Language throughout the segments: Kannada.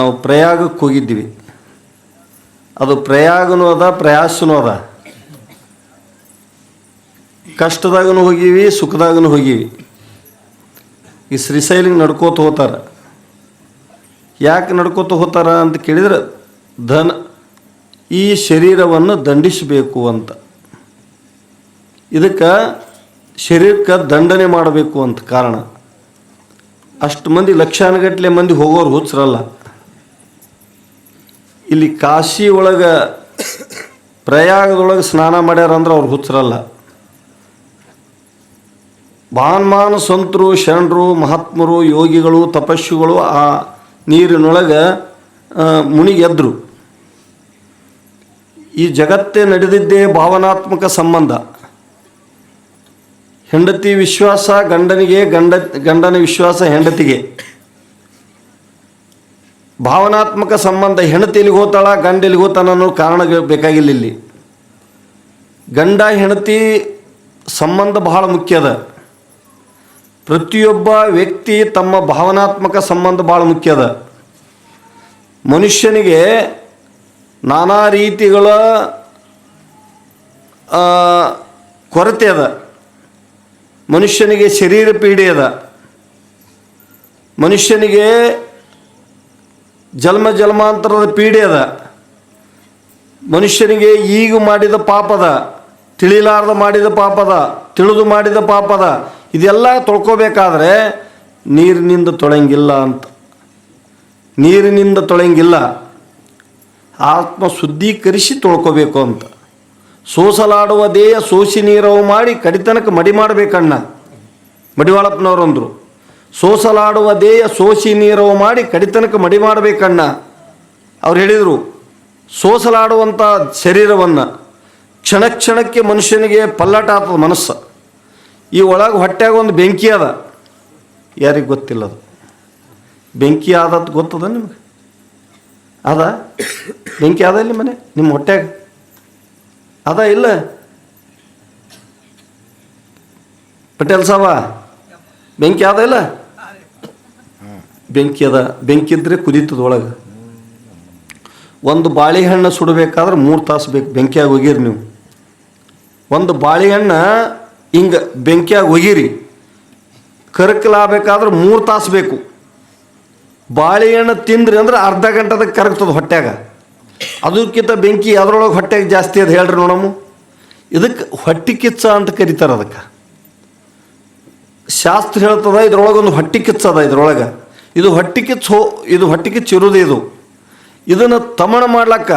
ನಾವು ಪ್ರಯಾಗಕ್ಕೆ ಹೋಗಿದ್ದೀವಿ. ಅದು ಪ್ರಯಾಗನೂ ಅದ, ಪ್ರಯಾಸನೂ ಅದ. ಕಷ್ಟದಾಗನು ಹೋಗೀವಿ, ಸುಖದಾಗನು ಹೋಗೀವಿ. ಈ ಶ್ರೀಶೈಲಿಗೆ ನಡ್ಕೋತ ಹೋತಾರ. ಯಾಕೆ ನಡ್ಕೋತ ಹೋತಾರ ಅಂತ ಕೇಳಿದ್ರೆ, ಧನ, ಈ ಶರೀರವನ್ನು ದಂಡಿಸಬೇಕು ಅಂತ. ಇದಕ್ಕೆ ಶರೀರಕ್ಕೆ ದಂಡನೆ ಮಾಡಬೇಕು ಅಂತ ಕಾರಣ. ಅಷ್ಟು ಮಂದಿ ಲಕ್ಷಾನುಗಟ್ಟಲೆ ಮಂದಿ ಹೋಗೋರು ಹುಚ್ಚರಲ್ಲ. ಇಲ್ಲಿ ಕಾಶಿ ಒಳಗೆ ಪ್ರಯಾಗದೊಳಗೆ ಸ್ನಾನ ಮಾಡ್ಯಾರ ಅಂದ್ರೆ ಅವ್ರು ಹುಚ್ಚರಲ್ಲ. ಬಾನ್ಮಾನ ಸಂತರು, ಶರಣರು, ಮಹಾತ್ಮರು, ಯೋಗಿಗಳು, ತಪಸ್ಸುಗಳು ಆ ನೀರಿನೊಳಗೆ ಮುಣಿಗೆದ್ರು ಈ ಜಗತ್ತೇ ನಡೆದಿದ್ದೇ ಭಾವನಾತ್ಮಕ ಸಂಬಂಧ. ಹೆಂಡತಿ ವಿಶ್ವಾಸ ಗಂಡನಿಗೆ ಗಂಡ, ಗಂಡನ ವಿಶ್ವಾಸ ಹೆಂಡತಿಗೆ. ಭಾವನಾತ್ಮಕ ಸಂಬಂಧ ಎಲ್ಲಿಗೆ ಹೋತಾಳ ಗಂಡ ಹೋತಾನ ಅನ್ನೋ ಕಾರಣ ಬೇಕಾಗಿಲ್ಲ ಇಲ್ಲಿ. ಗಂಡ ಹೆಣತಿ ಸಂಬಂಧ ಬಹಳ ಮುಖ್ಯ ಅದ. ಪ್ರತಿಯೊಬ್ಬ ವ್ಯಕ್ತಿ ತಮ್ಮ ಭಾವನಾತ್ಮಕ ಸಂಬಂಧ ಭಾಳ ಮುಖ್ಯ ಅದ. ಮನುಷ್ಯನಿಗೆ ನಾನಾ ರೀತಿಗಳ ಕೊರತೆ ಅದ. ಮನುಷ್ಯನಿಗೆ ಶರೀರ ಪೀಡೆ ಅದ. ಮನುಷ್ಯನಿಗೆ ಜನ್ಮ ಜನ್ಮಾಂತರದ ಪೀಡೆ ಅದ. ಮನುಷ್ಯನಿಗೆ ಈಗ ಮಾಡಿದ ಪಾಪದ ತಿಳಿಲಾರ್ದ ಮಾಡಿದ ಪಾಪದ ತಿಳಿದು ಮಾಡಿದ ಪಾಪದ ಇದೆಲ್ಲ ತೊಳ್ಕೋಬೇಕಾದ್ರೆ ನೀರಿನಿಂದ ತೊಳೆಂಗಿಲ್ಲ ಅಂತ. ನೀರಿನಿಂದ ತೊಳೆಂಗಿಲ್ಲ ಆತ್ಮ ಶುದ್ಧೀಕರಿಸಿ ತೊಳ್ಕೋಬೇಕು ಅಂತ. ಸೋಸಲಾಡುವ ದೇಹ ಸೋಸಿ ನೀರವು ಮಾಡಿ ಕಡಿತನಕ್ಕೆ ಮಡಿ ಮಾಡಬೇಕಣ್ಣ. ಮಡಿವಾಳಪ್ಪನವರು ಅಂದರು ಸೋಸಲಾಡುವ ದೇಹ ಸೋಸಿ ನೀರವು ಮಾಡಿ ಕಡಿತನಕ ಮಡಿ ಮಾಡಬೇಕಣ್ಣ. ಅವ್ರು ಹೇಳಿದರು ಸೋಸಲಾಡುವಂಥ ಶರೀರವನ್ನು ಕ್ಷಣ ಕ್ಷಣಕ್ಕೆ ಮನುಷ್ಯನಿಗೆ ಪಲ್ಲಟ ಆತದ ಮನಸ್ಸು. ಈ ಒಳಗೆ ಹೊಟ್ಟೆಗೆ ಒಂದು ಬೆಂಕಿ ಅದ. ಯಾರಿಗೆ ಗೊತ್ತಿಲ್ಲ ಅದು? ಬೆಂಕಿ ಆದದ್ದು ಗೊತ್ತದ ನಿಮ್ಗೆ? ಅದ? ಬೆಂಕಿ ಅದ ಇಲ್ಲಿ ಮನೆ, ನಿಮ್ಮ ಹೊಟ್ಟೆಗೆ ಅದ ಇಲ್ಲ? ಪಟೇಲ್ ಸಾಬ, ಬೆಂಕಿ ಅದ ಇಲ್ಲ? ಬೆಂಕಿ ಅದ, ಬೆಂಕಿ ಇದ್ರೆ ಕುದೀತದೊಳಗೆ ಒಂದು ಬಾಳೆಹಣ್ಣು ಸುಡಬೇಕಾದ್ರೆ ಮೂರು ತಾಸು ಬೇಕು, ಬೆಂಕಿಯಾಗಿ ಒಗೀರಿ ನೀವು. ಒಂದು ಬಾಳೆಹಣ್ಣು ಹಿಂಗೆ ಬೆಂಕಿಯಾಗಿ ಒಗೀರಿ. ಕರಕಲಾಗಬೇಕಾದ್ರೆ ಮೂರು ತಾಸು ಬೇಕು. ಬಾಳೆಹಣ್ಣು ತಿಂದ್ರಿ ಅಂದ್ರೆ ಅರ್ಧ ಗಂಟೆದಾಗ ಕರಗ್ತದೆ ಹೊಟ್ಟೆಗ ಅದಕ್ಕಿಂತ ಬೆಂಕಿ ಅದರೊಳಗೆ ಹೊಟ್ಟೆಗೆ ಜಾಸ್ತಿ ಅದು ಹೇಳ್ರಿ ನೋಡಮ್ಮ. ಇದಕ್ಕೆ ಹೊಟ್ಟೆ ಕಿಚ್ಚ ಅಂತ ಕರೀತಾರೆ ಅದಕ್ಕೆ. ಶಾಸ್ತ್ರ ಹೇಳ್ತದ ಇದ್ರೊಳಗೆ ಒಂದು ಹೊಟ್ಟೆ ಕಿಚ್ಚದ ಇದ್ರೊಳಗೆ. ಇದು ಹೊಟ್ಟಿಗೆ ಸೋ ಇದು ಹೊಟ್ಟೆ ಕಿಚ್ಚು ಇರೋದು ಇದು. ಇದನ್ನು ತಮಣ ಮಾಡ್ಲಕ್ಕ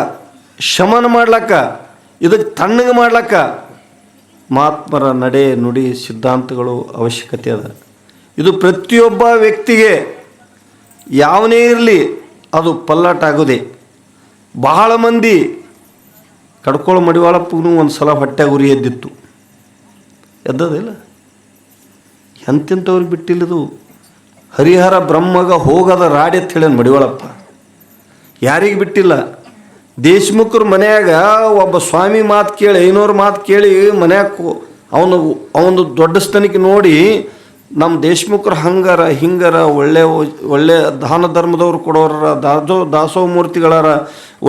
ಶಮನ ಮಾಡ್ಲಕ್ಕ ಇದಕ್ಕೆ ತಣ್ಣಗೆ ಮಾಡ್ಲಕ್ಕ ಮಹಾತ್ಮರ ನಡೆ ನುಡಿ ಸಿದ್ಧಾಂತಗಳು ಅವಶ್ಯಕತೆ ಅದ. ಇದು ಪ್ರತಿಯೊಬ್ಬ ವ್ಯಕ್ತಿಗೆ ಯಾವನೇ ಇರಲಿ ಅದು ಪಲ್ಲಾಟ ಆಗೋದೆ. ಬಹಳ ಮಂದಿ ಕಡ್ಕೊಳ ಮಡಿವಾಳಪ್ಪಗೂ ಒಂದು ಸಲ ಹೊಟ್ಟೆ ಗುರಿ ಎದ್ದಿತ್ತು. ಎದ್ದದಿಲ್ಲ ಎಂತೆಂಥವ್ರಿಗೆ ಬಿಟ್ಟಿಲ್ಲದು ಹರಿಹರ ಬ್ರಹ್ಮಗ ಹೋಗದ ರಾಡಿ ಅಂತ ಹೇಳ್ಯಾನ ಮಡಿವಳಪ್ಪ. ಯಾರಿಗೆ ಬಿಟ್ಟಿಲ್ಲ? ದೇಶಮುಖರ ಮನೆಯಾಗ ಒಬ್ಬ ಸ್ವಾಮಿ ಮಾತು ಕೇಳಿ ಐನೋರು ಮಾತು ಕೇಳಿ ಮನ್ಯಾಗ ಅವನು ಅವನು ದೊಡ್ಡ ಸ್ಥಾನಕ್ಕೆ ನೋಡಿ ನಮ್ಮ ದೇಶಮುಖರು ಹಂಗಾರ, ಹಿಂಗಾರ, ಒಳ್ಳೆ ಒಳ್ಳೆ ದಾನ ಧರ್ಮದವ್ರು ಕೊಡೋರ ದಾಸೋ ದಾಸೋಹ ಮೂರ್ತಿಗಳಾರ,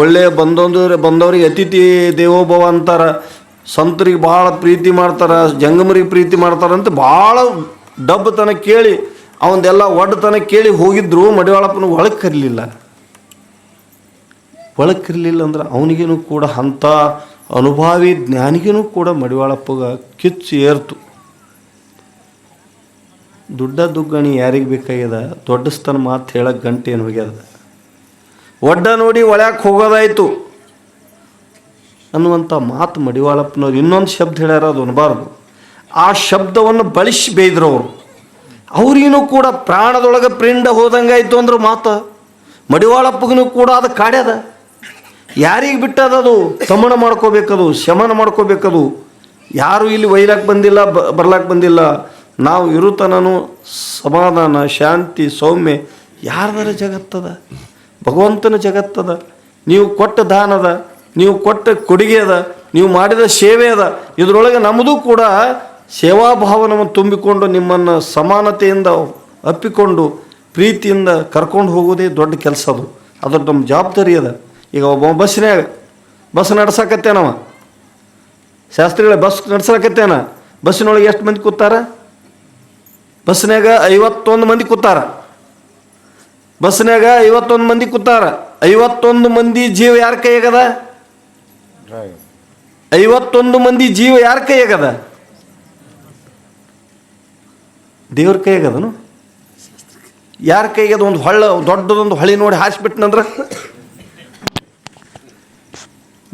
ಒಳ್ಳೆ ಬಂದೊಂದು ಬಂದವ್ರಿಗೆ ಅತಿಥಿ ದೇವೋಭವ ಅಂತಾರ, ಸಂತರಿಗೆ ಭಾಳ ಪ್ರೀತಿ ಮಾಡ್ತಾರ, ಜಂಗಮರಿಗೆ ಪ್ರೀತಿ ಮಾಡ್ತಾರಂತ ಭಾಳ ಡಬ್ಬತನ ಕೇಳಿ ಅವಂದೆಲ್ಲ ಒಡ್ಡತನ ಕೇಳಿ ಹೋಗಿದ್ರು, ಮಡಿವಾಳಪ್ಪನ ಒಳಗೆ ಕರಲಿಲ್ಲ ಒಳಗೆ ಕರಲಿಲ್ಲ ಅಂದ್ರೆ ಅವನಿಗೇನು ಕೂಡ ಅಂಥ ಅನುಭಾವಿ ಜ್ಞಾನಿಗೇನು ಕೂಡ ಮಡಿವಾಳಪ್ಪಗ ಕಿಚ್ಚು ಏರ್ತು. ದುಡ್ಡ ದುಗ್ಗಣಿ ಯಾರಿಗೆ ಬೇಕಾಗ್ಯದ? ದೊಡ್ಡಸ್ತನ ಮಾತು ಹೇಳಕ್ಕೆ ಗಂಟೆ ಏನು ಹೋಗ್ಯದ? ಒಡ್ಡ ನೋಡಿ ಒಳ್ಯಾಕೆ ಹೋಗೋದಾಯ್ತು. ಅನ್ನುವಂಥ ಮಾತು ಮಡಿವಾಳಪ್ಪನವ್ರು ಇನ್ನೊಂದು ಶಬ್ದ ಹೇಳ್ಯಾರ, ಅದು ಅನ್ಬಾರ್ದು. ಆ ಶಬ್ದವನ್ನು ಬಳಸಿ ಬೇಯ್ದ್ರು ಅವರು. ಅವ್ರಿಗೂ ಕೂಡ ಪ್ರಾಣದೊಳಗೆ ಪ್ರಿಂಡ ಹೋದಂಗಾಯ್ತು ಅಂದ್ರೆ ಮಾತು. ಮಡಿವಾಳಪ್ಪಗೂ ಕೂಡ ಅದು ಕಾಡ್ಯದ ಯಾರಿಗೆ ಬಿಟ್ಟದ ಅದು? ತಮಣ ಮಾಡ್ಕೋಬೇಕದು, ಶಮನ ಮಾಡ್ಕೋಬೇಕದು. ಯಾರು ಇಲ್ಲಿ ಒಯ್ಲಕ್ಕೆ ಬಂದಿಲ್ಲ, ಬ ಬರ್ಲಕ್ಕೆ ಬಂದಿಲ್ಲ. ನಾವು ಇರುತನನು ಸಮಾಧಾನ, ಶಾಂತಿ, ಸೌಮ್ಯ, ಯಾರದರ ಜಗತ್ತದ? ಭಗವಂತನ ಜಗತ್ತದ. ನೀವು ಕೊಟ್ಟ ದಾನದ, ನೀವು ಕೊಟ್ಟ ಕೊಡುಗೆ ಅದ ನೀವು ಮಾಡಿದ ಸೇವೆ ಅದ ಇದರೊಳಗೆ ನಮ್ಮದು ಕೂಡ ಸೇವಾಭಾವನವನ್ನು ತುಂಬಿಕೊಂಡು ನಿಮ್ಮನ್ನು ಸಮಾನತೆಯಿಂದ ಅಪ್ಪಿಕೊಂಡು ಪ್ರೀತಿಯಿಂದ ಕರ್ಕೊಂಡು ಹೋಗೋದೇ ದೊಡ್ಡ ಕೆಲಸ ಅದು. ಅದ್ರ ನಮ್ಮ ಜವಾಬ್ದಾರಿ ಅದ. ಈಗ ಒಬ್ಬ ಬಸ್ನಾಗ ಬಸ್ ನಡ್ಸಕತ್ತೇನವ ಶಾಸ್ತ್ರಿಗಳ ಬಸ್ ನಡ್ಸಕತ್ತೇನ? ಬಸ್ಸಿನೊಳಗೆ ಎಷ್ಟು ಮಂದಿ ಕೂತಾರ? ಬಸ್ನಾಗ ಐವತ್ತೊಂದು ಮಂದಿ ಕೂತಾರ. ಬಸ್ನಾಗ ಐವತ್ತೊಂದು ಮಂದಿ ಕೂತಾರ. ಐವತ್ತೊಂದು ಮಂದಿ ಜೀವ ಯಾರ ಕೈಯಾಗದ? ಐವತ್ತೊಂದು ಮಂದಿ ಜೀವ ಯಾರ ಕೈಯಾಗದ? ದೇವ್ರ ಕೈಯಾಗದನು ಯಾರ ಅದು ಒಂದು ಹೊಳ್ಳ, ದೊಡ್ಡದೊಂದು ಹೊಳಿ ನೋಡಿ ಹಾರಿಸ್ಬಿಟ್ನಂದ್ರ?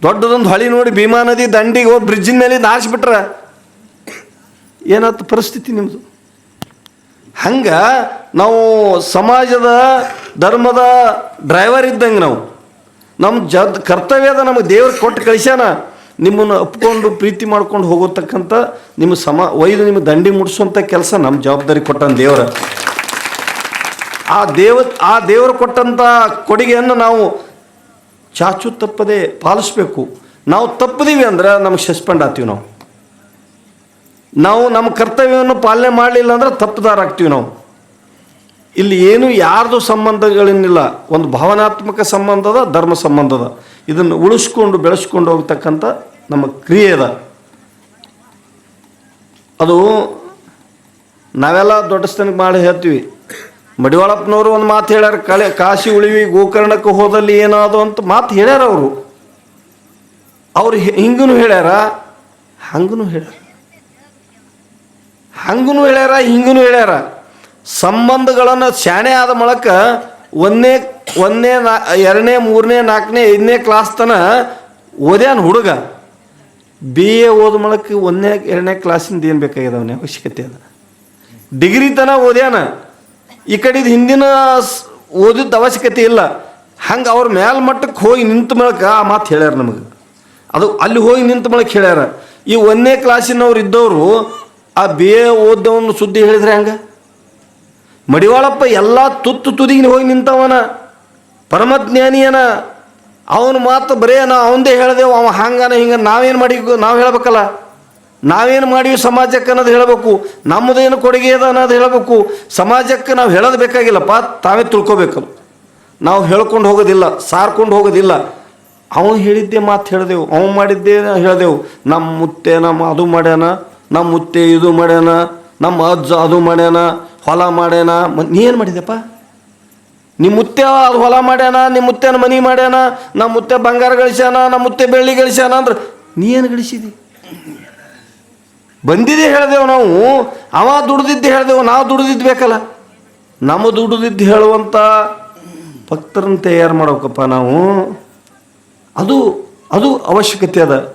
ದೊಡ್ಡದೊಂದು ಹೊಳಿ ನೋಡಿ ಭೀಮಾ ನದಿ ದಂಡಿಗೆ ಹೋಗಿ ಬ್ರಿಡ್ಜಿನ ಮೇಲೆ ಹಾರಿಸ್ಬಿಟ್ರ? ಏನಾಯ್ತು ಪರಿಸ್ಥಿತಿ ನಿಮ್ಮದು ಹಂಗೆ ನಾವು ಸಮಾಜದ ಧರ್ಮದ ಡ್ರೈವರ್ ಇದ್ದಂಗೆ ನಾವು. ನಮ್ಮ ಜ ಕರ್ತವ್ಯದ ನಮಗೆ ದೇವ್ರಿಗೆ ಕೊಟ್ಟು ಕಳಿಸ್ಯಾನ. ನಿಮ್ಮನ್ನು ಒಪ್ಕೊಂಡು ಪ್ರೀತಿ ಮಾಡ್ಕೊಂಡು ಹೋಗೋತಕ್ಕಂಥ ನಿಮ್ಮ ಸಮ, ಒಯ್ದು ನಿಮ್ಮ ದಂಡಿ ಮುಡಿಸುವಂಥ ಕೆಲಸ ನಮ್ಮ ಜವಾಬ್ದಾರಿ ಕೊಟ್ಟಂತ ದೇವರ. ಆ ದೇವ, ಆ ದೇವರು ಕೊಟ್ಟಂಥ ಕೊಡುಗೆಯನ್ನು ನಾವು ಚಾಚು ತಪ್ಪದೆ ಪಾಲಿಸ್ಬೇಕು. ನಾವು ತಪ್ಪದೀವಿ ಅಂದ್ರೆ ನಮಗೆ ಸಸ್ಪೆಂಡ್ ಆಗ್ತೀವಿ ನಾವು. ನಾವು ನಮ್ಮ ಕರ್ತವ್ಯವನ್ನು ಪಾಲನೆ ಮಾಡಲಿಲ್ಲ ಅಂದ್ರೆ ತಪ್ಪುದಾರ ಆಗ್ತೀವಿ ನಾವು. ಇಲ್ಲಿ ಏನು ಯಾರ್ದು ಸಂಬಂಧಗಳೇನಿಲ್ಲ ಒಂದು ಭಾವನಾತ್ಮಕ ಸಂಬಂಧದ, ಧರ್ಮ ಸಂಬಂಧದ. ಇದನ್ನು ಉಳಿಸ್ಕೊಂಡು ಬೆಳೆಸ್ಕೊಂಡು ಹೋಗ್ತಕ್ಕಂಥ ನಮ್ಮ ಕ್ರಿಯೆ ಅದ. ಅದು ನಾವೆಲ್ಲ ದೊಡ್ಡ ಸ್ಥಾನಕ್ಕೆ ಮಾಡಿ ಹೇಳ್ತೀವಿ. ಮಡಿವಾಳಪ್ಪನವರು ಒಂದು ಮಾತು ಹೇಳ್ಯಾರ, ಕಳೆ, ಕಾಶಿ ಉಳಿವಿ ಗೋಕರ್ಣಕ್ಕೆ ಹೋದಲ್ಲಿ ಏನಾದು ಅಂತ ಮಾತು ಹೇಳ್ಯಾರ ಅವರು. ಅವ್ರು ಹಿಂಗೂ ಹೇಳ್ಯಾರ ಹಂಗೂ ಹೇಳ್ಯಾರ. ಹಂಗೂ ಹೇಳ್ಯಾರ ಹಿಂಗೂ ಹೇಳ್ಯಾರ. ಸಂಬಂಧಗಳನ್ನು ಶಾಣೆ ಆದ ಮೂಲಕ ಒಂದನೇ ಒಂದನೇ ನಾ, ಎರಡನೇ, ಮೂರನೇ, ನಾಲ್ಕನೇ, ಐದನೇ ಕ್ಲಾಸ್ ತನ ಓದ್ಯಾನ ಹುಡುಗ. ಬಿ ಎ ಓದ ಮೂಲಕ ಒಂದನೇ ಎರಡನೇ ಕ್ಲಾಸಿಂದ ಏನು ಬೇಕಾಗಿದೆ ಅವನೇ ಅವಶ್ಯಕತೆ ಅದ. ಡಿಗ್ರಿ ತನ ಓದ್ಯಾನ. ಈ ಕಡೆದು ಹಿಂದಿನ ಓದಿದ್ದ ಓದಿದ ಅವಶ್ಯಕತೆ ಇಲ್ಲ. ಹಂಗೆ ಅವ್ರ ಮೇಲ್ಮಟ್ಟಕ್ಕೆ ಹೋಗಿ ನಿಂತ ಮೂಲಕ ಆ ಮಾತು ಹೇಳ್ಯಾರ ನಮಗೆ. ಅದು ಅಲ್ಲಿ ಹೋಗಿ ನಿಂತ ಮಳಕ್ಕೆ ಹೇಳ್ಯಾರ. ಈ ಒಂದನೇ ಕ್ಲಾಸಿನವ್ರು ಇದ್ದವರು ಆ ಬಿ ಎ ಓದವನು ಸುದ್ದಿ ಹೇಳಿದ್ರೆ ಹಂಗೆ? ಮಡಿವಾಳಪ್ಪ ಎಲ್ಲ ತುತ್ತು ತುದಿಗೆ ಹೋಗಿ ನಿಂತವನ. ಪರಮಜ್ಞಾನಿಯನ. ಅವನು ಮಾತು ಬರೇ ನಾ ಅವಂದೇ ಹೇಳ್ದೆವು, ಅವ ಹಂಗನ ಹಿಂಗ ನಾವೇನು ಮಾಡಿ ನಾವು ಹೇಳಬೇಕಲ್ಲ. ನಾವೇನು ಮಾಡೀವಿ ಸಮಾಜಕ್ಕೆ ಅನ್ನೋದು ಹೇಳಬೇಕು ನಮ್ಮದೇನು ಕೊಡುಗೆ ಅದ ಅನ್ನೋದು ಹೇಳಬೇಕು. ಸಮಾಜಕ್ಕೆ ನಾವು ಹೇಳೋದು ಬೇಕಾಗಿಲ್ಲಪ್ಪ, ತಾವೇ ತಿಳ್ಕೊಬೇಕು. ನಾವು ಹೇಳ್ಕೊಂಡು ಹೋಗೋದಿಲ್ಲ, ಸಾರ್ಕೊಂಡು ಹೋಗೋದಿಲ್ಲ. ಅವನು ಹೇಳಿದ್ದೇ ಮಾತು ಹೇಳಿದೆವು, ಅವನು ಮಾಡಿದ್ದೇ ಹೇಳ್ದೆವು. ನಮ್ಮ ಮುತ್ತೆ ನಮ್ಮ ಅದು ಮಾಡ್ಯಾನ ನಮ್ಮ ಮುತ್ತೆ ಇದು ಮಾಡ್ಯಾನ ನಮ್ಮ ಅಜ್ಜ ಅದು ಮಾಡ್ಯಾನ ಹೊಲ ಮಾಡ್ಯಾನ ನೀ ಏನು ಮಾಡಿದೆಪ್ಪ ನಿಮ್ಮ ಮುತ್ತೆ ಅದು ಹೊಲ ಮಾಡ್ಯಾನ ನಿಮ್ಮ ಮುತ್ತೆನ ಮನಿ ಮಾಡ್ಯಾನ ನಮ್ಮ ಮುತ್ತೆ ಬಂಗಾರ ಗಳಿಸ್ಯಾನ ನಮ್ಮ ಮುತ್ತೆ ಬೆಳ್ಳಿ ಗಳಿಸ್ಯಾನ ಅಂದ್ರೆ ನೀ ಏನು ಗಳಿಸಿದಿ? ಬಂದಿದೆ ಹೇಳಿದೆವು ನಾವು, ಅವ ದುಡ್ದಿದ್ದು ಹೇಳಿದೆವು, ನಾವು ದುಡ್ದಿದ್ದು ಬೇಕಲ್ಲ. ನಮ್ಮ ದುಡ್ದಿದ್ದು ಹೇಳುವಂಥ ಭಕ್ತರನ್ನ ತಯಾರು ಮಾಡಬೇಕಪ್ಪ ನಾವು. ಅದು ಅದು ಅವಶ್ಯಕತೆ ಅದ.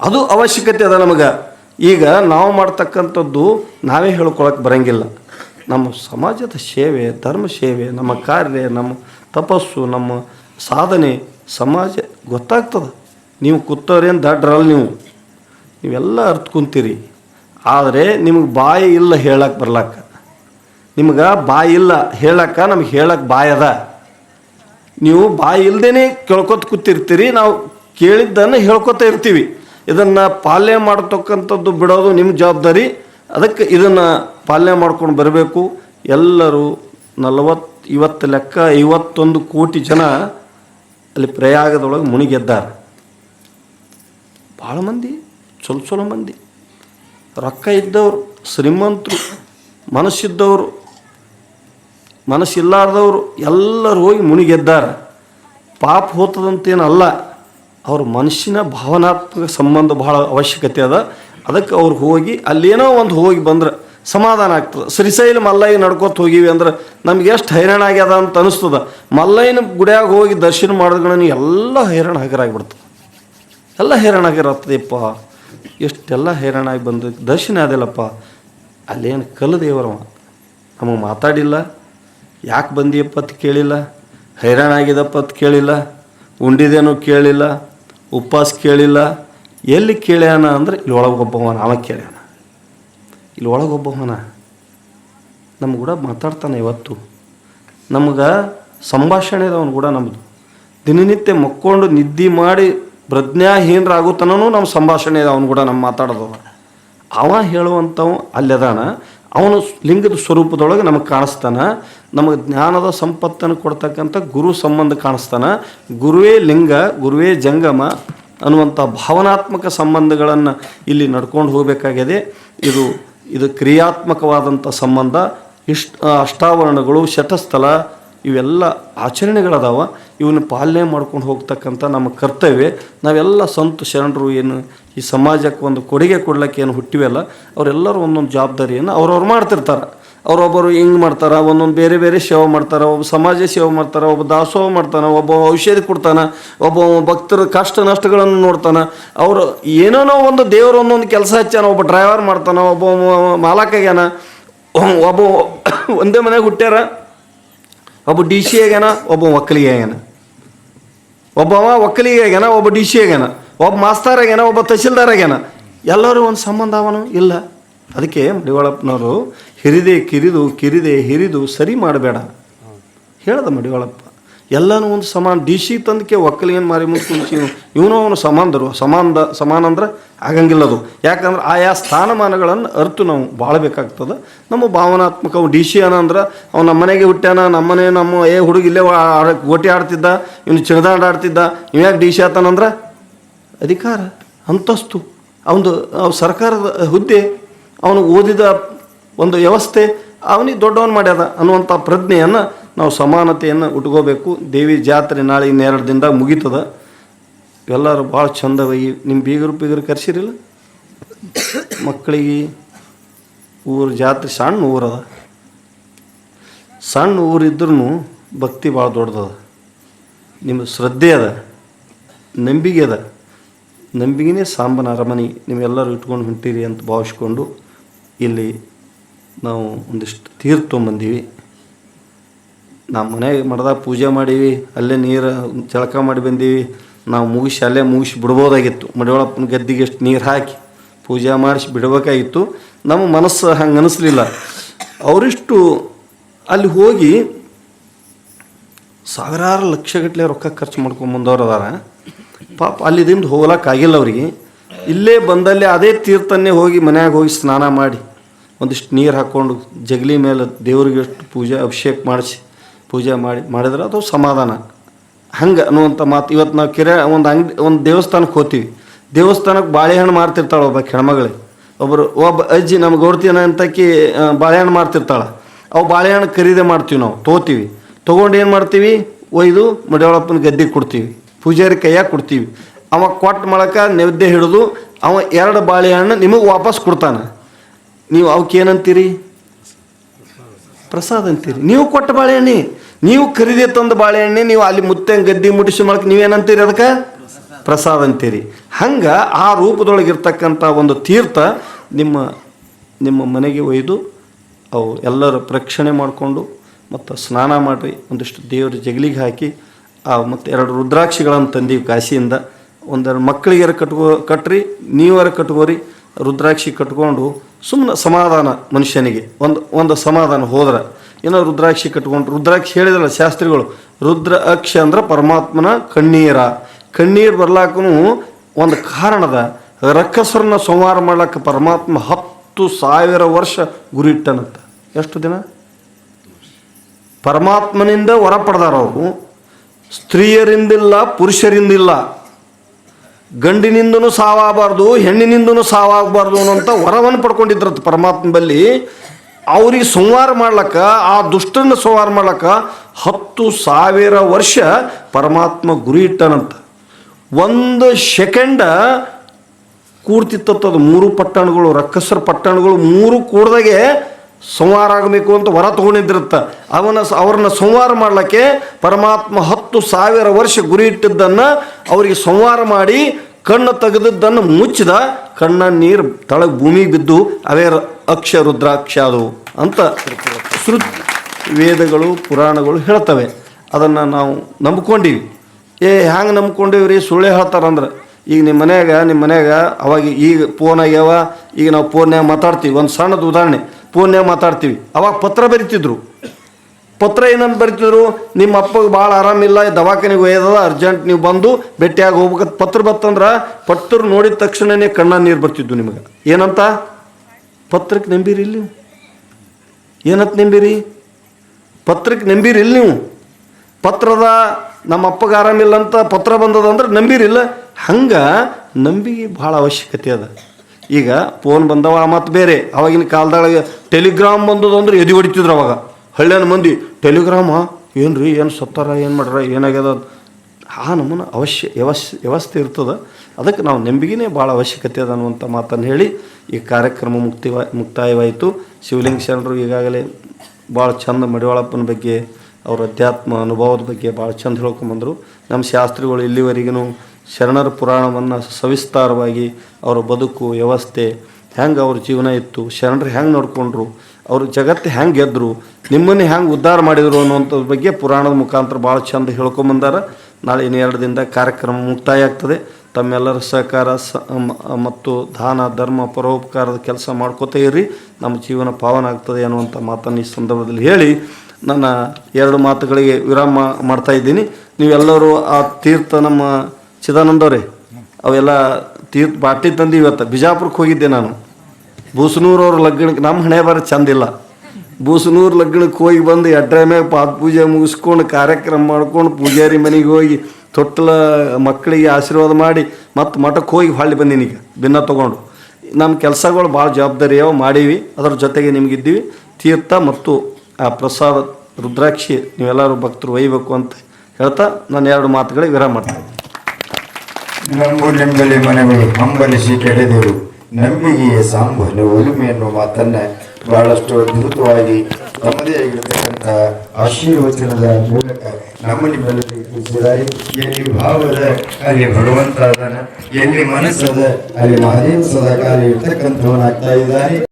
ಅದು ಅವಶ್ಯಕತೆ ಅದ ನಮಗೆ. ಈಗ ನಾವು ಮಾಡ್ತಕ್ಕಂಥದ್ದು ನಾವೇ ಹೇಳ್ಕೊಳಕ್ಕೆ ಬರಂಗಿಲ್ಲ. ನಮ್ಮ ಸಮಾಜದ ಸೇವೆ, ಧರ್ಮ ಸೇವೆ, ನಮ್ಮ ಕಾರ್ಯ, ನಮ್ಮ ತಪಸ್ಸು, ನಮ್ಮ ಸಾಧನೆ ಸಮಾಜ ಗೊತ್ತಾಗ್ತದೆ. ನೀವು ಕೂತವ್ರೇನು ದಡ್ರಲ್ಲ ನೀವು. ನೀವೆಲ್ಲ ಅರ್ತ್ಕೊಂತೀರಿ ಕುಂತೀರಿ. ಆದರೆ ನಿಮಗೆ ಬಾಯಿ ಇಲ್ಲ ಹೇಳಕ್ಕೆ ಬರ್ಲಕ್ಕ ನಿಮ್ಗೆ ಬಾಯಿ ಇಲ್ಲ ಹೇಳಕ್ಕೆ ನಮ್ಗೆ ಹೇಳಕ್ಕೆ ಬಾಯಿ ಅದ. ನೀವು ಬಾಯಿ ಇಲ್ಲದೇ ಕೇಳ್ಕೊತ ಕೂತಿರ್ತೀರಿ, ನಾವು ಕೇಳಿದ್ದನ್ನು ಹೇಳ್ಕೊತಾ ಇರ್ತೀವಿ. ಇದನ್ನು ಪಾಲನೆ ಮಾಡತಕ್ಕಂಥದ್ದು ಬಿಡೋದು ನಿಮ್ಮ ಜವಾಬ್ದಾರಿ. ಅದಕ್ಕೆ ಇದನ್ನು ಪಾಲನೆ ಮಾಡ್ಕೊಂಡು ಬರಬೇಕು. ಎಲ್ಲರೂ ನಲವತ್ತು ಇವತ್ತು ಲೆಕ್ಕ ಐವತ್ತೊಂದು ಕೋಟಿ ಜನ ಅಲ್ಲಿ ಪ್ರಯಾಗದೊಳಗೆ ಮುಣಿಗೆದ್ದಾರೆ ಭಾಳ ಮಂದಿ, ಚಲೋ ಚಲೋ ಮಂದಿ. ರೊಕ್ಕ ಇದ್ದವರು, ಶ್ರೀಮಂತರು, ಮನಸ್ಸಿದ್ದವರು, ಮನಸ್ಸಿಲ್ಲಾರ್ದವರು ಎಲ್ಲರೂ ಹೋಗಿ ಮುನಿಗೆದ್ದಾರೆ. ಪಾಪ ಹೋತದಂತೇನಲ್ಲ, ಅವ್ರ ಮನಸ್ಸಿನ ಭಾವನಾತ್ಮಕ ಸಂಬಂಧ ಭಾಳ ಅವಶ್ಯಕತೆ ಅದ. ಅದಕ್ಕೆ ಅವ್ರು ಹೋಗಿ ಅಲ್ಲೇನೋ ಒಂದು ಹೋಗಿ ಬಂದ್ರೆ ಸಮಾಧಾನ ಆಗ್ತದೆ. ಶ್ರೀಶೈಲ ಮಲ್ಲಯ್ಯ ನಡ್ಕೊತ ಹೋಗಿವಿ ಅಂದ್ರೆ ನಮ್ಗೆ ಎಷ್ಟು ಹೈರಾಣ ಆಗ್ಯದ ಅಂತ ಅನಿಸ್ತದ. ಮಲ್ಲಯ್ಯನ ಗುಡಿಯಾಗ ಹೋಗಿ ದರ್ಶನ ಮಾಡಿದ್ಗಳನ್ನ ಎಲ್ಲ ಹೈರಾಣ ಹಗರಾಗ್ಬಿಡ್ತದೆ ಎಲ್ಲ ಹೈರಾಣ ಆಗಿರತ್ತದಪ್ಪ. ಎಷ್ಟೆಲ್ಲ ಹೈರಾಣ ಆಗಿ ಬಂದು ದರ್ಶನ ಆದಿಲ್ಲಪ್ಪ. ಅಲ್ಲೇನು ಕಲ್ಲು ದೇವರವ ನಮಗೆ ಮಾತಾಡಿಲ್ಲ. ಯಾಕೆ ಬಂದಿಯಪ್ಪ ಅಂತ ಕೇಳಿಲ್ಲ. ಹೈರಾಣ ಆಗಿದಪ್ಪ ಅಂತ ಕೇಳಿಲ್ಲ. ಉಂಡಿದೇನೋ ಕೇಳಿಲ್ಲ. ಉಪವಾಸ ಕೇಳಿಲ್ಲ. ಎಲ್ಲಿ ಕೇಳ್ಯಾನ ಅಂದ್ರೆ ಇಲ್ಲಿ ಒಳಗೊಬ್ಬವನ, ಅವ ಕೇಳ್ಯಾನ. ಇಲ್ಲಿ ಒಳಗೊಬ್ಬವನ. ನಮ್ಮ ಕೂಡ ಮಾತಾಡ್ತಾನೆ ಇವತ್ತು. ನಮ್ಗೆ ಸಂಭಾಷಣೆ ಅದ ಅವನು ಕೂಡ ನಮ್ಮದು ದಿನನಿತ್ಯ ಮಕ್ಕೊಂಡು ನಿದ್ದೆ ಮಾಡಿ ಪ್ರಜ್ಞಾಹೀನರಾಗುತ್ತನೂ ನಮ್ಮ ಸಂಭಾಷಣೆ ಅವನು ಕೂಡ ನಮ್ಮ ಮಾತಾಡೋದವ. ಅವ ಹೇಳುವಂಥವು ಅಲ್ಲದಾನ, ಅವನು ಲಿಂಗದ ಸ್ವರೂಪದೊಳಗೆ ನಮಗೆ ಕಾಣಿಸ್ತಾನ, ನಮಗೆ ಜ್ಞಾನದ ಸಂಪತ್ತನ್ನು ಕೊಡ್ತಕ್ಕಂಥ ಗುರು ಸಂಬಂಧ ಕಾಣಿಸ್ತಾನ. ಗುರುವೇ ಲಿಂಗ, ಗುರುವೇ ಜಂಗಮ ಅನ್ನುವಂಥ ಭಾವನಾತ್ಮಕ ಸಂಬಂಧಗಳನ್ನು ಇಲ್ಲಿ ನಡ್ಕೊಂಡು ಹೋಗಬೇಕಾಗಿದೆ. ಇದು ಇದು ಕ್ರಿಯಾತ್ಮಕವಾದಂಥ ಸಂಬಂಧ ಇಷ್ಟ ಅಷ್ಟಾವರಣಗಳು, ಶತಸ್ಥಲ, ಇವೆಲ್ಲ ಆಚರಣೆಗಳದಾವ. ಇವನ್ನ ಪಾಲನೆ ಮಾಡ್ಕೊಂಡು ಹೋಗ್ತಕ್ಕಂಥ ನಮ್ಮ ಕರ್ತವ್ಯ. ನಾವೆಲ್ಲ ಸಂತ ಶರಣರು ಏನು ಈ ಸಮಾಜಕ್ಕೆ ಒಂದು ಕೊಡುಗೆ ಕೊಡ್ಲಿಕ್ಕೆ ಏನು ಹುಟ್ಟಿವೆಲ್ಲ, ಅವರೆಲ್ಲರೂ ಒಂದೊಂದು ಜವಾಬ್ದಾರಿಯನ್ನು ಅವ್ರವ್ರು ಮಾಡ್ತಿರ್ತಾರೆ. ಅವರೊಬ್ಬರು ಹಿಂಗೆ ಮಾಡ್ತಾರೆ, ಒಂದೊಂದು ಬೇರೆ ಬೇರೆ ಸೇವೆ ಮಾಡ್ತಾರೆ, ಒಬ್ಬ ಸಮಾಜ ಸೇವೆ ಮಾಡ್ತಾರೆ, ಒಬ್ಬ ದಾಸೋಹ ಮಾಡ್ತಾನೆ, ಒಬ್ಬ ಔಷಧಿ ಕೊಡ್ತಾನೆ, ಒಬ್ಬ ಭಕ್ತರ ಕಷ್ಟ ನಷ್ಟಗಳನ್ನು ನೋಡ್ತಾನೆ. ಅವರು ಏನೇನೋ ಒಂದು ದೇವರು ಒಂದೊಂದು ಕೆಲಸ ಹಚ್ಚಾನ ಒಬ್ಬ ಡ್ರೈವರ್ ಮಾಡ್ತಾನೆ, ಒಬ್ಬ ಮಾಲಕಾಗ್ಯಾನ, ಒಬ್ಬ ಒಂದೇ ಮನೆಗೆ ಹುಟ್ಟ್ಯಾರ, ಒಬ್ಬ ಡಿ ಸಿ ಆಗ್ಯಾನ, ಒಬ್ಬ ಒಕ್ಕಲಿಗೆ ಆಗ್ಯಾನ. ಒಬ್ಬವ ಒಕ್ಕಲಿಗೆ ಆಗ್ಯಾನ, ಒಬ್ಬ ಡಿ ಸಿ ಆಗ್ಯಾನ, ಒಬ್ಬ ಮಾಸ್ತಾರ್ ಆಗ್ಯಾನ, ಒಬ್ಬ ತಹಸೀಲ್ದಾರ್ ಆಗ್ಯಾನ. ಎಲ್ಲರೂ ಒಂದು ಸಂಬಂಧ ಅವನು ಇಲ್ಲ. ಅದಕ್ಕೆ ಮಡಿವಾಳಪ್ಪನವರು ಹಿರಿದೆ ಕಿರಿದು, ಕಿರಿದೆ ಹಿರಿದು ಸರಿ ಮಾಡಬೇಡ. ಹೇಳ್ದ ಮಡಿವಾಳಪ್ಪ, ಎಲ್ಲನೂ ಒಂದು ಸಮಾನ. ಡಿ ಸಿ ತಂದಕ್ಕೆ ಏನು ಮಾರಿ ಕುಣಿಸಿ ಇವನು? ಅವನು ಸಮಾನದರು. ಸಮಾನದ ಸಮಾನ ಅಂದ್ರೆ ಆಗಂಗಿಲ್ಲ ಅದು ಯಾಕಂದ್ರೆ ಆಯಾ ಸ್ಥಾನಮಾನಗಳನ್ನು ಅರ್ತು ನಾವು ಬಾಳಬೇಕಾಗ್ತದೆ. ನಮ್ಮ ಭಾವನಾತ್ಮಕ ಡಿ ಸಿ ಅಂದ್ರೆ ಅವ್ನು ನಮ್ಮ ಮನೆಗೆ ಹುಟ್ಟ್ಯಾನ ನಮ್ಮನೆ ನಮ್ಮ ಏ ಹುಡುಗ ಇಲ್ಲೇ ಗೋಟಿ ಆಡ್ತಿದ್ದ, ಇವನು ಚಿಣದಾಂಡ ಆಡ್ತಿದ್ದ ಇವ್ಯಾಕೆ ಡಿ ಸಿ ಆತನಂದ್ರೆ ಅಧಿಕಾರ, ಅಂತಸ್ತು. ಅವನು ಸರ್ಕಾರದ ಹುದ್ದೆ, ಅವನು ಓದಿದ ಒಂದು ವ್ಯವಸ್ಥೆ ಅವನಿಗೆ ದೊಡ್ಡವನು ಮಾಡ್ಯದ ಅನ್ನುವಂಥ ಪ್ರಜ್ಞೆಯನ್ನು ನಾವು ಸಮಾನತೆಯನ್ನು ಉಟ್ಕೋಬೇಕು. ದೇವಿ ಜಾತ್ರೆ ನಾಳೆ ಇನ್ನೆರಡು ದಿನದಾಗ ಮುಗೀತದ. ಎಲ್ಲರೂ ಭಾಳ ಚಂದವಾಗಿ ನಿಮ್ಮ ಬೀಗರು ಬೀಗರು ಕರೆಸಿರಿಲ್ಲ? ಮಕ್ಕಳಿಗೆ ಊರು ಜಾತ್ರೆ ಸಣ್ಣ ಊರದ ಸಣ್ಣ ಊರಿದ್ರೂ ಭಕ್ತಿ ಭಾಳ ದೊಡ್ಡದ ನಿಮ್ಮ ಶ್ರದ್ಧೆ ಅದ, ನಂಬಿಕೆ ಅದ. ನಂಬಿಕೆನೇ ಸಾಂಬನ ಅರಮನೆ ನೀವೆಲ್ಲರೂ ಇಟ್ಕೊಂಡು ಹೊಂಟೀರಿ ಅಂತ ಭಾವಿಸ್ಕೊಂಡು ಇಲ್ಲಿ ನಾವು ಒಂದಿಷ್ಟು ತೀರ್ಥ ತೊಗೊಂಬಂದೀವಿ. ನಾವು ಮನೆಗೆ ಮಡ್ದಾಗ ಪೂಜೆ ಮಾಡೀವಿ, ಅಲ್ಲೇ ನೀರು ಚಳಕ ಮಾಡಿ ಬಂದೀವಿ. ನಾವು ಮುಗಿಸಿ ಅಲ್ಲೇ ಮುಗಿಸಿ ಬಿಡ್ಬೋದಾಗಿತ್ತು. ಮಡಿಯೊಳಪ್ಪನ ಗದ್ದಿಗೆ ಎಷ್ಟು ನೀರು ಹಾಕಿ ಪೂಜೆ ಮಾಡಿಸಿ ಬಿಡಬೇಕಾಗಿತ್ತು. ನಮ್ಮ ಮನಸ್ಸು ಹಂಗೆ ಅನಿಸ್ಲಿಲ್ಲ. ಅವರಿಷ್ಟು ಅಲ್ಲಿ ಹೋಗಿ ಸಾವಿರಾರು ಲಕ್ಷಗಟ್ಟಲೆ ರೊಕ್ಕ ಖರ್ಚು ಮಾಡ್ಕೊಂಡು ಬಂದವ್ರು ಅದಾರ. ಪಾಪ ಅಲ್ಲಿದಿಂದ ಹೋಗ್ಲಕ್ಕಾಗಿಲ್ಲ ಅವ್ರಿಗೆ. ಇಲ್ಲೇ ಬಂದಲ್ಲಿ ಅದೇ ತೀರ್ಥನ್ನೇ ಹೋಗಿ ಮನ್ಯಾಗ ಹೋಗಿ ಸ್ನಾನ ಮಾಡಿ. ಒಂದಿಷ್ಟು ನೀರು ಹಾಕ್ಕೊಂಡು ಜಗಲಿ ಮೇಲೆ ದೇವ್ರಿಗೆ ಎಷ್ಟು ಪೂಜೆ, ಅಭಿಷೇಕ ಮಾಡಿಸಿ, ಪೂಜೆ ಮಾಡಿ, ಮಾಡಿದ್ರೆ ಅದು ಸಮಾಧಾನ. ಹಂಗೆ ಅನ್ನುವಂಥ ಮಾತು ಇವತ್ತು ನಾವು ಕೆರೆ, ಒಂದು ಅಂಗಡಿ ಒಂದು ದೇವಸ್ಥಾನಕ್ಕೆ ಹೋಗ್ತೀವಿ ದೇವಸ್ಥಾನಕ್ಕೆ ಬಾಳೆಹಣ್ಣು ಮಾರ್ತಿರ್ತಾಳೆ ಒಬ್ಬ ಹೆಣ್ಮಗಳು. ಒಬ್ಬರು ಒಬ್ಬ ಅಜ್ಜಿ ನಮ್ಮ ಗೌಡ್ತಿನ ಅಂತಕಿ ಬಾಳೆಹಣ್ಣು ಮಾರ್ತಿರ್ತಾಳೆ. ಅವು ಬಾಳೆಹಣ್ಣು ಖರೀದಿ ಮಾಡ್ತೀವಿ ನಾವು ತೊಗೋತೀವಿ ತೊಗೊಂಡು ಏನು ಮಾಡ್ತೀವಿ? ಒಯ್ದು ಮಡಿಯೊಳಪ್ಪನ ಗದ್ದೆಗೆ ಕೊಡ್ತೀವಿ. ಪೂಜಾರಿ ಕೈಯಾಗ ಕೊಡ್ತೀವಿ. ಅವ ಕೊಟ್ಟು ಮಾಡೋಕೆ ನೈವೇದ್ಯ ಹಿಡಿದು ಅವ ಎರಡು ಬಾಳೆಹಣ್ಣು ನಿಮಗೆ ವಾಪಸ್ ಕೊಡ್ತಾನೆ. ನೀವು ಅವಕ್ಕೆ ಏನಂತೀರಿ? ಪ್ರಸಾದ ಅಂತೀರಿ. ನೀವು ಕೊಟ್ಟ ಬಾಳೆಹಣ್ಣೆ ನೀವು ಖರೀದಿ ತಂದ ಬಾಳೆಹಣ್ಣೆ ನೀವು ಅಲ್ಲಿ ಮುತ್ತೆ ಗದ್ದಿ ಮುಟ್ಟಿಸಿ ಮಾಡಕ್ಕೆ ನೀವೇನಂತೀರಿ ಅದಕ್ಕೆ? ಪ್ರಸಾದ ಅಂತೀರಿ. ಹಂಗೆ ಆ ರೂಪದೊಳಗಿರ್ತಕ್ಕಂಥ ಒಂದು ತೀರ್ಥ ನಿಮ್ಮ ನಿಮ್ಮ ಮನೆಗೆ ಒಯ್ದು ಅವು ಎಲ್ಲರ ಪ್ರಕ್ಷಣೆ ಮಾಡಿಕೊಂಡು ಮತ್ತು ಸ್ನಾನ ಮಾಡಿರಿ ಒಂದಿಷ್ಟು ದೇವರ ಜಗಲಿಗೆ ಹಾಕಿ ಆ ಮತ್ತು ಎರಡು ರುದ್ರಾಕ್ಷಿಗಳನ್ನು ತಂದೀವಿ ಕಾಶಿಯಿಂದ. ಒಂದೆರಡು ಮಕ್ಕಳಿಗೆ ಕಟ್ಕೋ ಕಟ್ಟ್ರಿ ನೀವಾರ ಕಟ್ಕೋರಿ. ರುದ್ರಾಕ್ಷಿ ಕಟ್ಕೊಂಡು ಸುಮ್ಮನೆ ಸಮಾಧಾನ ಮನುಷ್ಯನಿಗೆ. ಒಂದು ಒಂದು ಸಮಾಧಾನ ಹೋದ್ರೆ. ಏನೋ ರುದ್ರಾಕ್ಷಿ ಕಟ್ಕೊಂಡು, ರುದ್ರಾಕ್ಷಿ ಹೇಳಿದ್ರಲ್ಲ ಶಾಸ್ತ್ರಿಗಳು, ರುದ್ರ ಅಕ್ಷ ಅಂದ್ರೆ ಪರಮಾತ್ಮನ ಕಣ್ಣೀರ. ಕಣ್ಣೀರು ಬರ್ಲಾಕೂ ಒಂದು ಕಾರಣದ. ರಕ್ಕಸರನ್ನ ಸಂಹಾರ ಮಾಡ್ಲಕ್ಕ ಪರಮಾತ್ಮ ಹತ್ತು ಸಾವಿರ ವರ್ಷ ಗುರಿ ಇಟ್ಟನಂತ ಎಷ್ಟು ದಿನ? ಪರಮಾತ್ಮನಿಂದ ಹೊರ ಪಡೆದಾರ ಅವರು ಸ್ತ್ರೀಯರಿಂದಿಲ್ಲ, ಪುರುಷರಿಂದಿಲ್ಲ. ಗಂಡಿನಿಂದನೂ ಸಾವಾಗಬಾರ್ದು, ಹೆಣ್ಣಿನಿಂದನು ಸಾವಾಗಬಾರ್ದು ಅನ್ನೋಂಥ ವರವನ್ನು ಪಡ್ಕೊಂಡಿದ್ರಂತ ಪರಮಾತ್ಮ ಬಲ್ಲಿ ಅವ್ರಿಗೆ ಸಂವಾರ ಮಾಡ್ಲಕ್ಕ, ಆ ದುಷ್ಟನ್ನು ಸಂಹಾರ ಮಾಡ್ಲಕ್ಕ ಹತ್ತು ಸಾವಿರ ವರ್ಷ ಪರಮಾತ್ಮ ಗುರಿ ಇಟ್ಟನಂತ. ಒಂದು ಸೆಕೆಂಡ ಕೂಡ್ತಿತ್ತದ ಮೂರು ಪಟ್ಟಣಗಳು, ರಕ್ಕಸರ ಪಟ್ಟಣಗಳು ಮೂರು ಕೂಡ್ದಾಗೆ ಸಂಹಾರ ಆಗಬೇಕು ಅಂತ ವರ ತೊಗೊಂಡಿದ್ದಿರುತ್ತೆ ಅವನ ಅವ್ರನ್ನ ಸಂಹಾರ ಮಾಡ್ಲಿಕ್ಕೆ ಪರಮಾತ್ಮ ಹತ್ತು ಸಾವಿರ ವರ್ಷ ಗುರಿ ಇಟ್ಟಿದ್ದನ್ನು ಅವರಿಗೆ ಸಂಹಾರ ಮಾಡಿ ಕಣ್ಣು ತೆಗೆದದ್ದನ್ನು ಮುಚ್ಚಿದ ಕಣ್ಣ ನೀರು ತಳಗೆ ಭೂಮಿ ಬಿದ್ದು ಅವೇ ಅಕ್ಷ ರುದ್ರಾಕ್ಷ ಅದು ಅಂತ ಶ್ರುತ್ ವೇದಗಳು, ಪುರಾಣಗಳು ಹೇಳ್ತವೆ. ಅದನ್ನು ನಾವು ನಂಬ್ಕೊಂಡೀವಿ. ಏ, ಹ್ಯಾಂಗೆ ನಂಬ್ಕೊಂಡೀವಿ ರೀ ಸುಳ್ಳೆ ಹೇಳ್ತಾರಂದ್ರೆ, ಈಗ ನಿಮ್ಮ ಮನ್ಯಾಗ ನಿಮ್ಮ ಮನ್ಯಾಗ ಅವಾಗ ಈಗ ಫೋನ್ ಈಗ ನಾವು ಫೋನ್ಯಾಗ ಮಾತಾಡ್ತೀವಿ. ಒಂದು ಸಣ್ಣದು ಉದಾಹರಣೆ. ಫೋನ್ಯಾಗ ಮಾತಾಡ್ತೀವಿ. ಅವಾಗ ಪತ್ರ ಬರಿತಿದ್ರು. ಪತ್ರ ಏನಂತ ಬರಿತಿದ್ರು, ನಿಮ್ಮ ಅಪ್ಪಗೆ ಭಾಳ ಆರಾಮಿಲ್ಲ ದವಾಖಾನೆಗೆ ಒಯ್ಯದ ಅರ್ಜೆಂಟ್ ನೀವು ಬಂದು ಭೇಟಿಯಾಗಿ ಹೋಗ್ಬೇಕಂತ ಪತ್ರ ಬತ್ತಂದ್ರೆ ಪತ್ರ ನೋಡಿದ ತಕ್ಷಣನೇ ಕಣ್ಣ ನೀರು ಬರ್ತಿದ್ವು ನಿಮಗೆ. ಏನಂತ? ಪತ್ರಕ್ಕೆ ನಂಬಿರಿ ಇಲ್ಲಿ ಏನಂತ ನಂಬಿರಿ? ಪತ್ರಕ್ಕೆ ನಂಬೀರಿಲ್ಲ ನೀವು. ಪತ್ರದ ನಮ್ಮ ಅಪ್ಪಗೆ ಆರಾಮಿಲ್ಲ ಅಂತ ಪತ್ರ ಬಂದದ ಅಂದ್ರೆ ನಂಬೀರಿಲ್ಲ ಹಂಗೆ ನಂಬಿಕೆ ಭಾಳ ಅವಶ್ಯಕತೆ ಅದ. ಈಗ ಫೋನ್ ಬಂದವ ಮತ್ತು ಬೇರೆ. ಅವಾಗಿನ ಕಾಲದಾಗ ಟೆಲಿಗ್ರಾಮ್ ಬಂದದಂದ್ರೆ ಎದಿ ಹೊಡಿತಿದ್ರು ಅವಾಗ. ಹಳ್ಳಿನ ಮಂದಿ, ಟೆಲಿಗ್ರಾಮ? ಏನು ರೀ ಏನು ಸತ್ತಾರ? ಏನು ಮಾಡ್ರ? ಏನಾಗ್ಯದ? ಆ ನಮ್ಮನ್ನು ಅವಶ್ಯ ವ್ಯವಸ್ಥೆ ವ್ಯವಸ್ಥೆ ಇರ್ತದೆ. ಅದಕ್ಕೆ ನಾವು ನಂಬಿಕೆನೇ ಭಾಳ ಅವಶ್ಯಕತೆ ಅದ ಅನ್ನುವಂಥ ಮಾತನ್ನು ಹೇಳಿ ಈ ಕಾರ್ಯಕ್ರಮ ಮುಕ್ತಿವ, ಮುಕ್ತಾಯವಾಯಿತು. ಶಿವಲಿಂಗ ಶರಣರು ಈಗಾಗಲೇ ಭಾಳ ಚಂದ ಮಡಿವಾಳಪ್ಪನ ಬಗ್ಗೆ, ಅವರ ಅಧ್ಯಾತ್ಮ ಅನುಭವದ ಬಗ್ಗೆ ಭಾಳ ಚಂದ ಹೇಳ್ಕೊಂಬಂದರು. ನಮ್ಮ ಶಾಸ್ತ್ರಿಗಳು ಇಲ್ಲಿವರೆಗೂ ಶರಣರ ಪುರಾಣವನ್ನು ಸವಿಸ್ತಾರವಾಗಿ ಅವರ ಬದುಕು, ವ್ಯವಸ್ಥೆ, ಹೆಂಗೆ ಅವ್ರ ಜೀವನ ಇತ್ತು, ಶರಣರು ಹೆಂಗೆ ನೋಡಿಕೊಂಡ್ರು, ಅವರು ಜಗತ್ತು ಹೆಂಗೆ ಗೆದ್ದರು ನಿಮ್ಮನ್ನು ಹೆಂಗೆ ಉದ್ಧಾರ ಮಾಡಿದರು ಅನ್ನೋಂಥದ್ರ ಬಗ್ಗೆ ಪುರಾಣದ ಮುಖಾಂತರ ಭಾಳ ಚಂದ ಹೇಳ್ಕೊಂಬಂದಾರ. ನಾಳೆ ಇನ್ನೆರಡು ದಿನದ ಕಾರ್ಯಕ್ರಮ ಮುಕ್ತಾಯ ಆಗ್ತದೆ ತಮ್ಮೆಲ್ಲರ ಸಹಕಾರ, ಸ ಮತ್ತು ದಾನ, ಧರ್ಮ, ಪರೋಪಕಾರದ ಕೆಲಸ ಮಾಡ್ಕೋತಾ ಇರಿ ನಮ್ಮ ಜೀವನ ಪಾವನ ಆಗ್ತದೆ ಅನ್ನುವಂಥ ಮಾತನ್ನು ಈ ಸಂದರ್ಭದಲ್ಲಿ ಹೇಳಿ ನನ್ನ ಎರಡು ಮಾತುಗಳಿಗೆ ವಿರಾಮ ಮಾಡ್ತಾ ಇದ್ದೀನಿ. ನೀವೆಲ್ಲರೂ ಆ ತೀರ್ಥ ನಮ್ಮ ಚಿದಾನಂದವ್ರೆ ಅವೆಲ್ಲ ತೀರ್ಥ ಬಾಟಿ ತಂದು ಇವತ್ತು. ಬಿಜಾಪುರಕ್ಕೆ ಹೋಗಿದ್ದೆ ನಾನು. ಬೂಸನೂರವ್ರ ಲಗ್ನಕ್ಕೆ, ನಮ್ಮ ಹಣೆ ಬರ ಚಂದಿಲ್ಲ ಬೂಸನೂರು ಲಗ್ನಕ್ಕೆ ಹೋಗಿ ಬಂದು ಎಡ್ರೆ ಮ್ಯಾಗ ಪಾದ ಪೂಜೆ ಮುಗಿಸ್ಕೊಂಡು ಕಾರ್ಯಕ್ರಮ ಮಾಡ್ಕೊಂಡು ಪೂಜಾರಿ ಮನೆಗೆ ಹೋಗಿ ತೊಟ್ಟಲ ಮಕ್ಕಳಿಗೆ ಆಶೀರ್ವಾದ ಮಾಡಿ ಮತ್ತು ಮಠಕ್ಕೆ ಹೋಗಿ ಹೊಳ್ಳಿ ಬಂದೀನಿ ಈಗ ಭಿನ್ನ ತೊಗೊಂಡು. ನಮ್ಮ ಕೆಲಸಗಳು ಭಾಳ ಜವಾಬ್ದಾರಿ ಯಾವ ಮಾಡೀವಿ. ಅದರ ಜೊತೆಗೆ ನಿಮಗಿದ್ದೀವಿ. ತೀರ್ಥ ಮತ್ತು ಆ ಪ್ರಸಾದ, ರುದ್ರಾಕ್ಷಿ, ನೀವೆಲ್ಲರೂ ಭಕ್ತರು ಒಯ್ಯಬೇಕು ಅಂತ ಹೇಳ್ತಾ ನಾನು ಎರಡು ಮಾತುಗಳಿಗೆ ವಿರಾಮ ಮಾಡ್ತೀನಿ ನಂಬು ನಿಂಬಲಿ ಮನೆಗಳು, ಹಂಬಲಿಸಿ ಕೆಡೆದರು. ನಂಬಿಗೆಯ ಸಾಂಬನು ಒಲುಮೆ ಎನ್ನುವ ಮಾತನ್ನ ಬಹಳಷ್ಟು ಅದ್ಭುತವಾಗಿ ತಮ್ಮದೇ ಆಗಿರತಕ್ಕಂಥ ಆಶೀರ್ವಚನದ ಮೂಲಕ ನಮ್ಮ ಬೆಳೆದು ತಿಳಿಸಿದ್ದಾರೆ ಎಲ್ಲಿ ಭಾವದ, ಅಲ್ಲಿ ಭಗವಂತ ಎಲ್ಲಿ ಮನಸ್ಸದ, ಅಲ್ಲಿ ಮಹದೇವ ಸದಾ ಕಾಲ ಇರ್ತಕ್ಕಂಥವನಾಗ್ತಾ ಇದ್ದಾನೆ.